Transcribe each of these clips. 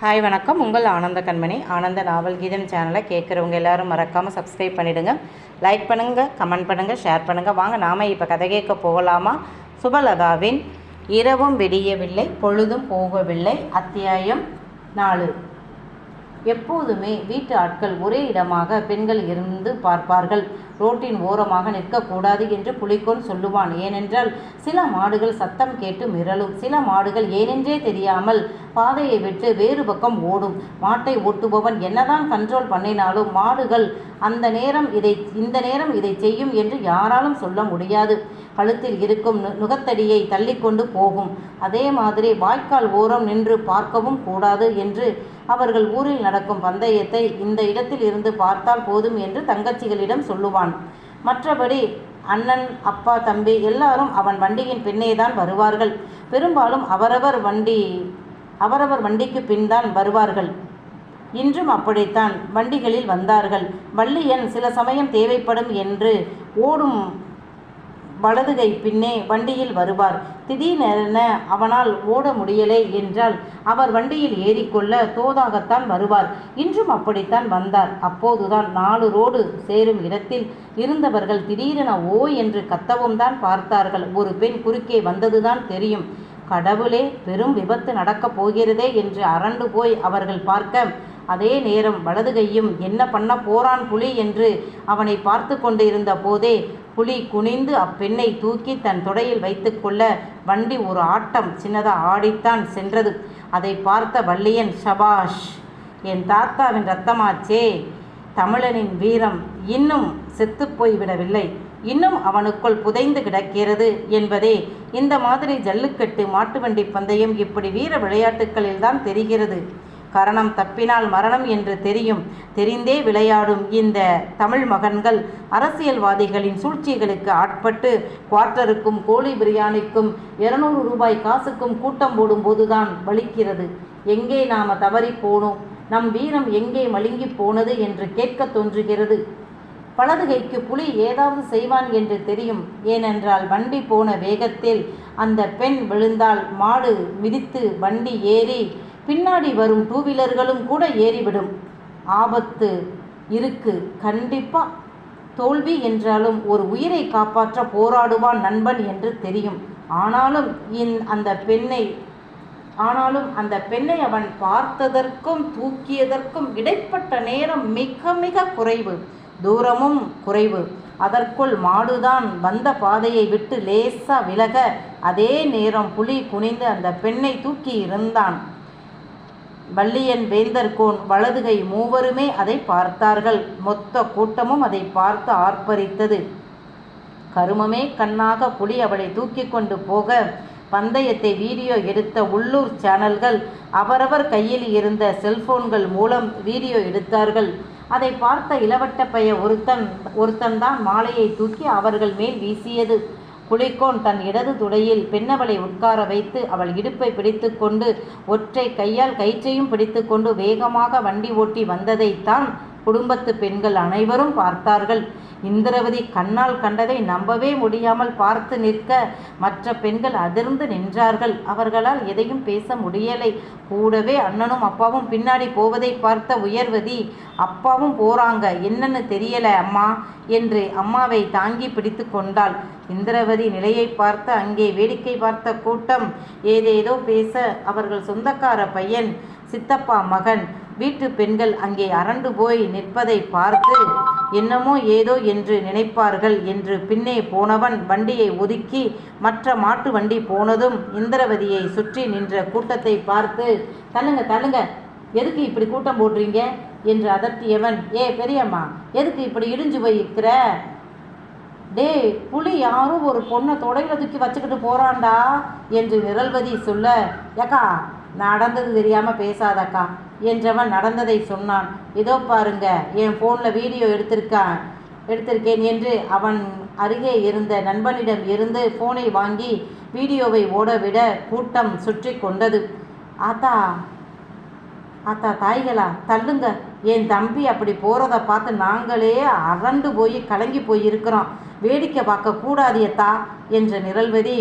Hi வணக்கம். உங்கள் ஆனந்த கண்மணி. ஆனந்த நாவல் கீதம் சேனலை கேட்குறவங்க எல்லாரும் மறக்காமல் சப்ஸ்கிரைப் பண்ணிவிடுங்க லைக் பண்ணுங்கள் கமெண்ட் பண்ணுங்கள் ஷேர் பண்ணுங்கள் வாங்க நாம் இப்போ கதை கேட்க போகலாமா? சுபலதாவின் இரவும் விடியவில்லை பொழுதும் போகவில்லை அத்தியாயம் நாலு. எப்போதுமே வீட்டு ஆட்கள் ஒரே இடமாக பெண்கள் இருந்து பார்ப்பார்கள். ரோட்டின் ஓரமாக நிற்கக்கூடாது என்று புலிக்கோன் சொல்லுவான். ஏனென்றால் சில மாடுகள் சத்தம் கேட்டு மிரளும். சில மாடுகள் ஏனென்றே தெரியாமல் பாதையை விட்டு வேறு பக்கம் ஓடும். மாட்டை ஓட்டுபவன் என்னதான் கண்ட்ரோல் பண்ணினாலும் மாடுகள் அந்த நேரம் இதை இந்த நேரம் இதை செய்யும் என்று யாராலும் சொல்ல முடியாது. கழுத்தில் இருக்கும் நு நுகத்தடியை தள்ளிக்கொண்டு போகும். அதே மாதிரி வாய்க்கால் ஓரம் நின்று பார்க்கவும் கூடாது என்று அவர்கள் ஊரில் நடக்கும் பந்தயத்தை இந்த இடத்தில் இருந்து பார்த்தால் போதும் என்று தங்கச்சிகளிடம் சொல்லுவான். மற்றபடி அண்ணன் அப்பா தம்பி எல்லாரும் அவன் வண்டியின் பின்னே தான் வருவார்கள். பெரும்பாலும் அவரவர் வண்டி அவரவர் வண்டிக்கு பின் தான் வருவார்கள். இன்றும் அப்படித்தான். வண்டிகளில் வந்தார்கள். வள்ளியன் சில சமயம் தேவைப்படும் என்று ஓடும் வலதுகை பின்னே வண்டியில் வருவார். திடீரென அவனால் ஓட முடியலை என்றால் அவர் வண்டியில் ஏறிக்கொள்ள தோதாகத்தான் வருவார். இன்றும் அப்படித்தான் வந்தார். அப்போதுதான் நாலு ரோடு சேரும் இடத்தில் இருந்தவர்கள் திடீரென ஓ என்று கத்தவும் தான் பார்த்தார்கள். ஒரு பெண் குறுக்கே வந்ததுதான் தெரியும். கடவுளே பெரும் விபத்து நடக்கப் போகிறதே என்று அரண்டு போய் அவர்கள் பார்க்க அதே நேரம் வலது கையும் என்ன பண்ண போறான் புலி என்று அவனை பார்த்து கொண்டிருந்த போதே புலி குனிந்து அப்பெண்ணை தூக்கி தன் தொடையில் வைத்துக்கொள்ள வண்டி ஒரு ஆட்டம் சின்னதாக ஆடித்தான் சென்றது. அதை பார்த்த வள்ளியன் ஷபாஷ் என் தாத்தாவின் ரத்தமாச்சே தமிழனின் வீரம் இன்னும் செத்துப்போய் விடவில்லை இன்னும் அவனுக்குள் புதைந்து கிடக்கிறது என்பதே இந்த மாதிரி ஜல்லுக்கட்டு மாட்டு வண்டி பந்தயம் இப்படி வீர விளையாட்டுகளில்தான் தெரிகிறது. கரணம் தப்பினால் மரணம் என்று தெரியும். தெரிந்தே விளையாடும் இந்த தமிழ் மகன்கள் அரசியல்வாதிகளின் சூழ்ச்சிகளுக்கு ஆட்பட்டு குவார்ட்டருக்கும் கோழி பிரியாணிக்கும் இருநூறு ரூபாய் காசுக்கும் கூட்டம் போடும்போதுதான் வலிக்கிறது. எங்கே நாம தவறி போனோம்? நம் வீரம் எங்கே மழுங்கி போனது என்று கேட்க தோன்றுகிறது. பலதுகைக்கு புலி ஏதாவது செய்வான் என்று தெரியும். ஏனென்றால் வண்டி போன வேகத்தில் அந்த பெண் விழுந்தால் மாடு மிதித்து வண்டி ஏறி பின்னாடி வரும் டூ வீலர்களும் கூட ஏறிவிடும். ஆபத்து இருக்கு. கண்டிப்பாக தோல்வி என்றாலும் ஒரு உயிரை காப்பாற்ற போராடுவான் நண்பன் என்று தெரியும். ஆனாலும் இந் அந்த பெண்ணை ஆனாலும் அந்த பெண்ணை அவன் பார்த்ததற்கும் தூக்கியதற்கும் இடைப்பட்ட நேரம் மிக மிக குறைவு. தூரமும் குறைவு. அதற்குள் மாடுதான் வந்த பாதையை விட்டு லேசா விலக அதே நேரம் புலி குனிந்து அந்த பெண்ணை தூக்கி இருந்தான். வள்ளியன் வேந்தர்கோன் வலதுகை மூவருமே அதை பார்த்தார்கள். மொத்த கூட்டமும் அதை பார்த்து ஆர்ப்பரித்தது. கருமமே கண்ணாக புலி அவளை தூக்கி கொண்டு போக பந்தயத்தை வீடியோ எடுத்த உள்ளூர் சேனல்கள் அவரவர் கையில் இருந்த செல்போன்கள் மூலம் வீடியோ எடுத்தார்கள். அதை பார்த்த இளவட்ட பைய ஒருத்தன் ஒருத்தன் தான் மாலையை தூக்கி அவர்கள் மேல் வீசியது. புலிக்கோன் தன் இடது துடையில் பெண்ணவளை உட்கார வைத்து அவள் இடுப்பை பிடித்து கொண்டு ஒற்றை கையால் கயிற்றையும் பிடித்து கொண்டு வேகமாக வண்டி ஓட்டி வந்ததைத்தான் குடும்பத்து பெண்கள் அனைவரும் பார்த்தார்கள். இந்திரவதி கண்ணால் கண்டதை நம்பவே முடியாமல் பார்த்து நிற்க மற்ற பெண்கள் அதிர்ந்து நின்றார்கள். அவர்களால் எதையும் பேச முடியலை. கூடவே அண்ணனும் அப்பாவும் பின்னாடி போவதை பார்த்த உயர்வதி அப்பாவும் போறாங்க. என்னன்னு தெரியல அம்மா என்று அம்மாவை தாங்கி பிடித்து கொண்டாள். இந்திரவதி நிலையை பார்த்து அங்கே வேடிக்கை பார்த்த கூட்டம் ஏதேதோ பேச. அவர்கள் சொந்தக்கார பையன் சித்தப்பா மகன். வீட்டு பெண்கள் அங்கே அரண்டு போய் நிற்பதை பார்த்து என்னமோ ஏதோ என்று நினைப்பார்கள் என்று பின்னே போனவன் வண்டியை ஒதுக்கி மற்ற மாட்டு வண்டி போனதும் இந்திரவதியை சுற்றி நின்ற கூட்டத்தை பார்த்து தள்ளுங்க தள்ளுங்க எதுக்கு இப்படி கூட்டம் போடுறீங்க? என்று அதட்டியவன் ஏ பெரியம்மா எதுக்கு இப்படி இடிஞ்சு போயிருக்கிற? டே டேய் புலி யாரும் ஒரு பொண்ணை தொடையில தூக்கி வச்சுக்கிட்டு போறான்டா என்று நிரல்வதி சொல்ல ஏக்கா நடந்தது தெரியாம பேசாதக்கா என்றவன் நடந்ததை சொன்னான். இதோ பாருங்க என் ஃபோனில் வீடியோ எடுத்திருக்கான் எடுத்திருக்கேன் என்று அவன் அருகே இருந்த நண்பனிடம் இருந்து ஃபோனை வாங்கி வீடியோவை ஓடவிட கூட்டம் சுற்றி கொண்டது. ஆத்தா ஆத்தா தாய்களா தள்ளுங்க. என் தம்பி அப்படி போகிறத பார்த்து நாங்களே அரண்டு போய் கலங்கி போயிருக்கிறோம். வேடிக்கை பார்க்க கூடாதியத்தா என்ற நிரல்வதி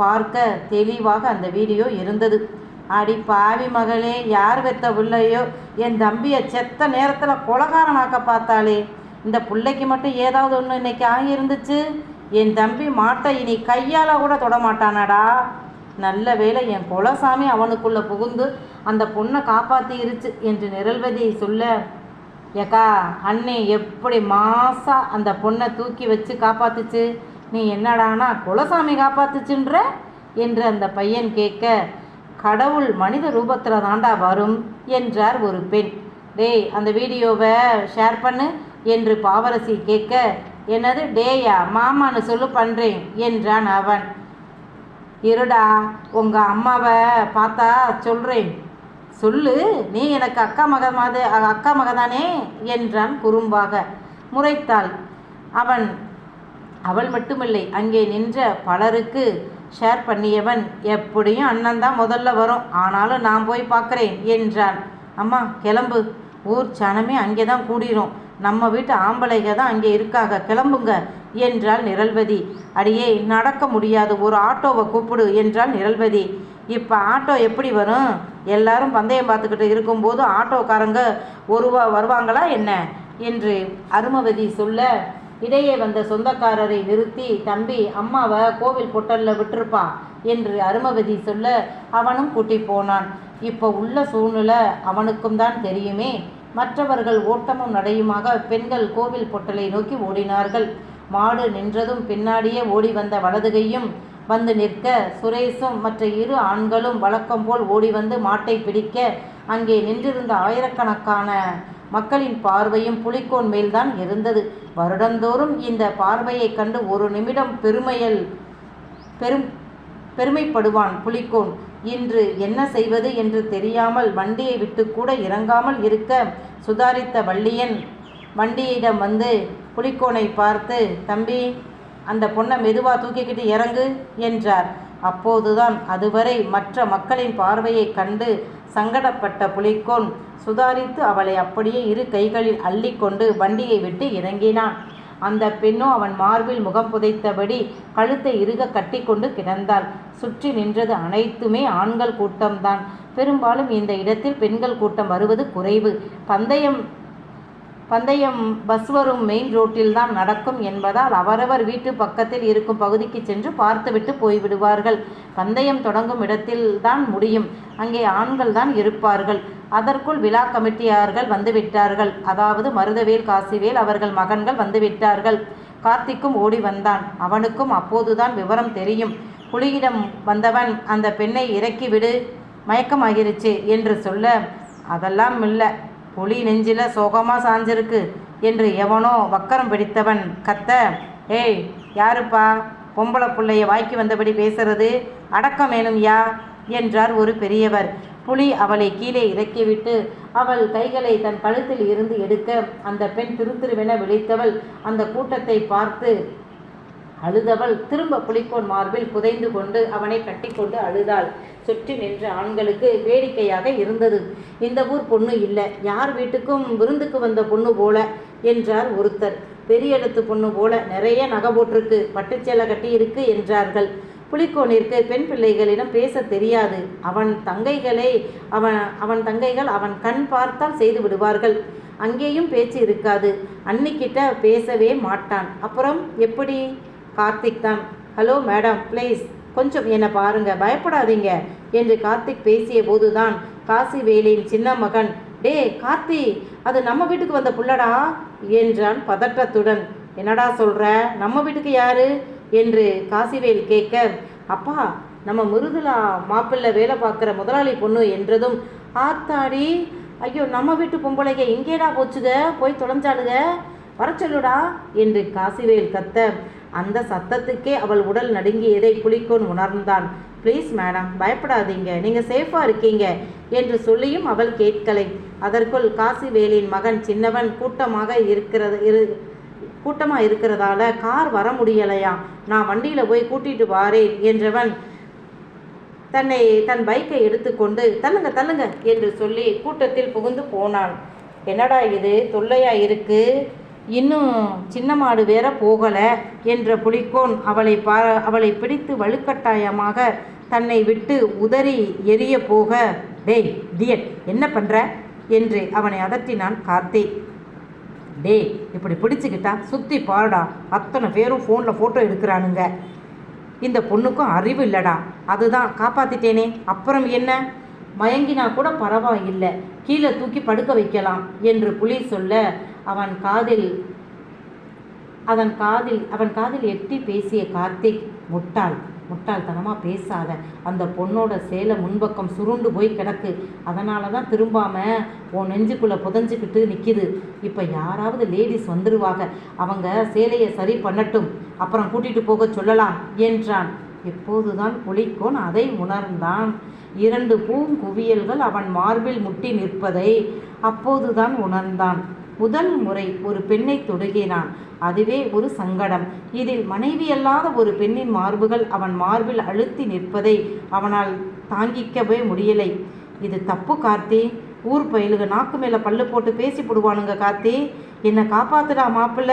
பார்க்க தெளிவாக அந்த வீடியோ இருந்தது. அடி பாவி மகளே யார் வெத்த பிள்ளையோ? என் தம்பியை செத்த நேரத்தில் கொலகாரனாக்க பார்த்தாளே. இந்த பிள்ளைக்கு மட்டும் ஏதாவது ஒன்று இன்னைக்கு ஆகியிருந்துச்சு? என் தம்பி மாட்டை இனி கையால் கூட தொட மாட்டானாடா. நல்ல வேளை என் குலசாமி அவனுக்குள்ளே புகுந்து அந்த பொண்ணை காப்பாற்றிருச்சு என்று நிரல்வதி சொல்ல ஏக்கா அண்ணே எப்படி மாசா அந்த பொண்ணை தூக்கி வச்சு காப்பாத்துச்சு? நீ என்னடானா குலசாமி காப்பாத்துச்சுன்ற? என்று அந்த பையன் கேட்க கடவுள் மனித ரூபத்தில் தாண்டா வரும் என்றார் ஒரு பெண். டேய் அந்த வீடியோவை ஷேர் பண்ணு என்று பாவரசி கேட்க என்னது? டேயா மாமான்னு சொல்லு பண்ணுறேன் என்றான் அவன். இருடா உங்கள் அம்மாவை பார்த்தா சொல்கிறேன் சொல்லு நீ எனக்கு அக்கா மக மாது அக்கா மகதானே என்றான் குறும்பாக. முறைத்தாள். அவன் அவள் மட்டுமில்லை அங்கே நின்ற பலருக்கு ஷேர் பண்ணியவன் எப்படியும் அண்ணன் தான் முதல்ல வரும். ஆனாலும் நான் போய் பார்க்குறேன் என்றான். அம்மா கிளம்பு. ஊர் சனமே அங்கே தான் கூடிரும். நம்ம வீட்டு ஆம்பளைக தான் அங்கே இருக்காங்க கிளம்புங்க என்றாள் நிரல்வதி. அடியே நடக்க முடியாது. ஒரு ஆட்டோவை கூப்பிடு என்றாள் நிரல்வதி. இப்போ ஆட்டோ எப்படி வரும்? எல்லாரும் பந்தயம் பார்த்துக்கிட்டு இருக்கும்போது ஆட்டோக்காரங்க ஒருவா வருவாங்களா என்ன? என்று அருமவதி சொல்ல இடையே வந்த சொந்தக்காரரை நிறுத்தி தம்பி அம்மாவை கோவில் பொட்டலில் விட்டுருப்பா என்று அருமவதி சொல்ல அவனும் கூட்டி போனான். இப்போ உள்ள சூழ்நிலை அவனுக்கும் தான் தெரியுமே. மற்றவர்கள் ஓட்டமும் நடையுமாக பெண்கள் கோவில் பொட்டலை நோக்கி ஓடினார்கள். மாடு நின்றதும் பின்னாடியே ஓடி வந்த வலதுகையும் வந்து நிற்க சுரேஷும் மற்ற இரு ஆண்களும் வழக்கம் போல் ஓடி வந்து மாட்டை பிடிக்க அங்கே நின்றிருந்த ஆயிரக்கணக்கான மக்களின் பார்வையும் புலிக்கோன் மேல்தான் இருந்தது. வருடந்தோறும் இந்த பார்வையைக் கண்டு ஒரு நிமிடம் பெருமையல் பெரும் பெருமைப்படுவான் புலிக்கோன் இன்று என்ன செய்வது என்று தெரியாமல் வண்டியை விட்டு கூட இறங்காமல் இருக்க சுதாரித்த வள்ளியன் வண்டியிடம் வந்து புலிக்கோனை பார்த்து தம்பி அந்த பொண்ணை மெதுவாக தூக்கிக்கிட்டு இறங்கு என்றார். அப்போதுதான் அதுவரை மற்ற மக்களின் பார்வையை கண்டு சங்கடப்பட்ட புலிக்கோன் சுதாரித்து அவளை அப்படியே இரு கைகளில் அள்ளிக்கொண்டு வண்டியை விட்டு இறங்கினான். அந்த பெண்ணோ அவன் மார்பில் முகம் புதைத்தபடி கழுத்தை இறுக கட்டிக்கொண்டு கிடந்தாள். சுற்றி நின்றது அனைத்துமே ஆண்கள் கூட்டம்தான். பெரும்பாலும் இந்த இடத்தில் பெண்கள் கூட்டம் வருவது குறைவு. பந்தயம் பந்தயம் பஸ் வரும் மெயின் ரோட்டில் தான் நடக்கும் என்பதால் அவரவர் வீட்டு பக்கத்தில் இருக்கும் பகுதிக்கு சென்று பார்த்துவிட்டு போய்விடுவார்கள். பந்தயம் தொடங்கும் இடத்தில் தான் முடியும். அங்கே ஆண்கள் தான் இருப்பார்கள். அதற்குள் விழா கமிட்டியார்கள் வந்துவிட்டார்கள். அதாவது மருதவேல் காசிவேல் அவர்கள் மகன்கள் வந்துவிட்டார்கள். கார்த்திக்கும் ஓடி வந்தான். அவனுக்கும் அப்போதுதான் விவரம் தெரியும். புலியிடம் வந்தவன் அந்த பெண்ணை இறக்கிவிடு. மயக்கமாகிருச்சு என்று சொல்ல அதெல்லாம் இல்லை. புலி நெஞ்சில சோகமாக சாஞ்சிருக்கு என்று எவனோ வக்கரம் பிடித்தவன் கத்த ஏய் யாருப்பா? பொம்பளை பிள்ளைய வாய்க்கு வந்தபடி பேசுறது? அடக்கம் வேணும் யா என்றார் ஒரு பெரியவர். புலி அவளை கீழே இறக்கிவிட்டு அவள் கைகளை தன் கழுத்தில் இருந்து எடுக்க அந்த பெண் திருத்திருவென விழித்தவள் அந்த கூட்டத்தை பார்த்து அழுதவள் திரும்ப புலிக்கோன் மார்பில் புதைந்து கொண்டு அவனை கட்டிக்கொண்டு அழுதாள். சுற்றி நின்ற ஆண்களுக்கு வேடிக்கையாக இருந்தது. இந்த ஊர் பொண்ணு இல்லை. யார் வீட்டுக்கும் விருந்துக்கு வந்த பொண்ணு போல என்றார் ஒருத்தர். பெரிய இடத்து பொண்ணு போல நிறைய நகை போட்டிருக்கு. பட்டுச்சேலை கட்டி இருக்கு என்றார்கள். புலிக்கோனிற்கு பெண் பிள்ளைகளிடம் பேச தெரியாது. அவன் தங்கைகளை அவன் அவன் தங்கைகள் அவன் கண் பார்த்தால் செய்து விடுவார்கள். அங்கேயும் பேச்சு இருக்காது. அன்னிக்கிட்ட பேசவே மாட்டான். அப்புறம் எப்படி? கார்த்திக் தான். ஹலோ மேடம் ப்ளீஸ் கொஞ்சம் என்னை பாருங்க பயப்படாதீங்க என்று கார்த்திக் பேசிய போதுதான் காசிவேலின் சின்ன மகன் டே கார்த்தி அது நம்ம வீட்டுக்கு வந்த புள்ளடா? என்றான் பதட்டத்துடன் என்னடா சொல்கிற நம்ம வீட்டுக்கு யாரு? என்று காசிவேல் கேட்க அப்பா நம்ம மிருதுலா மாப்பிள்ளை வேலை பார்க்குற முதலாளி பொண்ணு என்றதும் ஆத்தாடி ஐயோ நம்ம வீட்டு பொம்பளைங்க எங்கேடா போச்சுக போய் தொலைஞ்சாளுக வர சொல்லுடா என்று காசிவேல் கத்த. அந்த சத்தத்துக்கே அவள் உடல் நடுங்கியதை புலிக்கோன் உணர்ந்தான். ப்ளீஸ் மேடம் பயப்படாதீங்க. நீங்கள் சேஃபாக இருக்கீங்க என்று சொல்லியும் அவள் கேட்கலை. அதற்குள் காசிவேலின் மகன் சின்னவன் கூட்டமாக இருக்கிறது இரு கூட்டமாக இருக்கிறதால கார் வர முடியலையா? நான் வண்டியில் போய் கூட்டிட்டு வாரேன் என்றவன் தன்னை தன் பைக்கை எடுத்துக்கொண்டு தள்ளுங்க தள்ளுங்க என்று சொல்லி கூட்டத்தில் புகுந்து போனான் என்னடா இது? தொல்லையா இருக்குது இன்னும் சின்ன மாடு வேற போகலை என்ற புலிக்கோன் அவளை பா அவளை பிடித்து வலுக்கட்டாயமாக தன்னை விட்டு உதறி எரிய போக டேய் டியட் என்ன பண்ணுற என்று அவனை அதட்டினான் கார்த்திக் டேய் இப்படி பிடிச்சிக்கிட்டா சுற்றி பாருடா அத்தனை பேரும் ஃபோனில் ஃபோட்டோ எடுக்கிறானுங்க. இந்த பொண்ணுக்கும் அறிவு இல்லடா அதுதான் காப்பாற்றிட்டேனே அப்புறம் என்ன? மயங்கினா கூட பரவாயில்லை கீழே தூக்கி படுக்க வைக்கலாம் என்று புலி சொல்ல அவன் காதில் அதன் காதில் அவன் காதில் எட்டி பேசிய கார்த்திக் முட்டாள் முட்டாள்தனமாக பேசாத. அந்த பொண்ணோட சேலை முன்பக்கம் சுருண்டு போய் கிடக்கு. அதனால தான் திரும்பாம உன் நெஞ்சுக்குள்ளே புதஞ்சிக்கிட்டு நிற்கிது இப்போ யாராவது லேடிஸ் வந்துடுவாங்க அவங்க சேலையை சரி பண்ணட்டும். அப்புறம் கூட்டிகிட்டு போக சொல்லலாம் என்றான். எப்போதுதான் புலிக்கோன் அதை உணர்ந்தான். இரண்டு பூங்குவியல்கள் அவன் மார்பில் முட்டி நிற்பதை அப்போதுதான் உணர்ந்தான். முதல் முறை ஒரு பெண்ணை தொடுகிறான். அதுவே ஒரு சங்கடம். இதில் மனைவியல்லாத ஒரு பெண்ணின் மார்புகள் அவன் மார்பில் அழுத்தி நிற்பதை அவனால் தாங்கிக்கவே முடியலை. இது தப்பு கார்த்தி. ஊர் பயிலுக நாக்கு மேலே பல்லு போட்டு பேசி போடுவானுங்க கார்த்தி. என்னை காப்பாத்துடா மாப்பிள்ள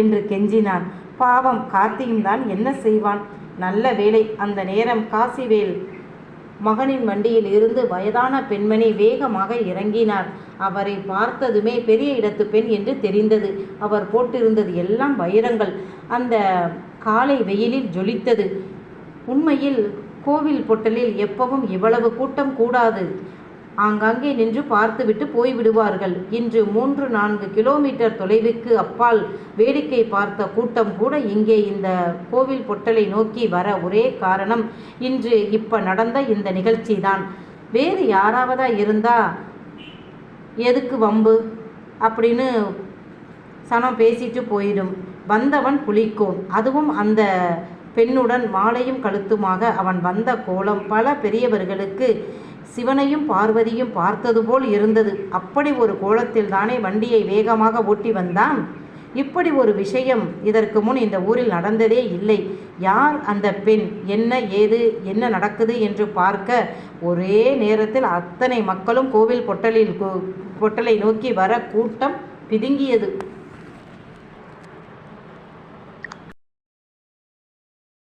என்று கெஞ்சினான். பாவம் கார்த்தியும் தான் என்ன செய்வான்? நல்ல வேளை அந்த நேரம் காசிவேல் மகனின் வண்டியில் இருந்து வயதான பெண்மணி வேகமாக இறங்கினார் அவரை பார்த்ததுமே பெரிய இடத்து பெண் என்று தெரிந்தது. அவர் போட்டிருந்தது எல்லாம் வைரங்கள். அந்த காலை வெயிலில் ஜொலித்தது. உண்மையில் கோவில் பொட்டலில் எப்பவும் இவ்வளவு கூட்டம் கூடாது. ஆங்காங்கே நின்று பார்த்துவிட்டு போய்விடுவார்கள். இன்று மூன்று நான்கு கிலோமீட்டர் தொலைவுக்கு அப்பால் வேடிக்கை பார்த்த கூட்டம் கூட இங்கே இந்த கோவில் பொட்டலை நோக்கி வர ஒரே காரணம் இன்று இப்ப நடந்த இந்த நிகழ்ச்சி தான் வேறு யாராவதா இருந்தா எதுக்கு வம்பு? அப்படின்னு சனம் பேசிட்டு போயிடும். வந்தவன் புலிக்கும். அதுவும் அந்த பெண்ணுடன் மாலையும் கழுத்துமாக அவன் வந்த கோலம். பல பெரியவர்களுக்கு சிவனையும் பார்வதியும் பார்த்தது போல் இருந்தது. அப்படி ஒரு கோலத்தில் தானே வண்டியை வேகமாக ஓட்டி வந்தான். இப்படி ஒரு விஷயம் இதற்கு முன் இந்த ஊரில் நடந்ததே இல்லை. யார் அந்த பெண்? என்ன ஏது என்ன நடக்குது என்று பார்க்க ஒரே நேரத்தில் அத்தனை மக்களும் கோவில் பொட்டலில் பொட்டலை நோக்கி வர கூட்டம் பிதுங்கியது.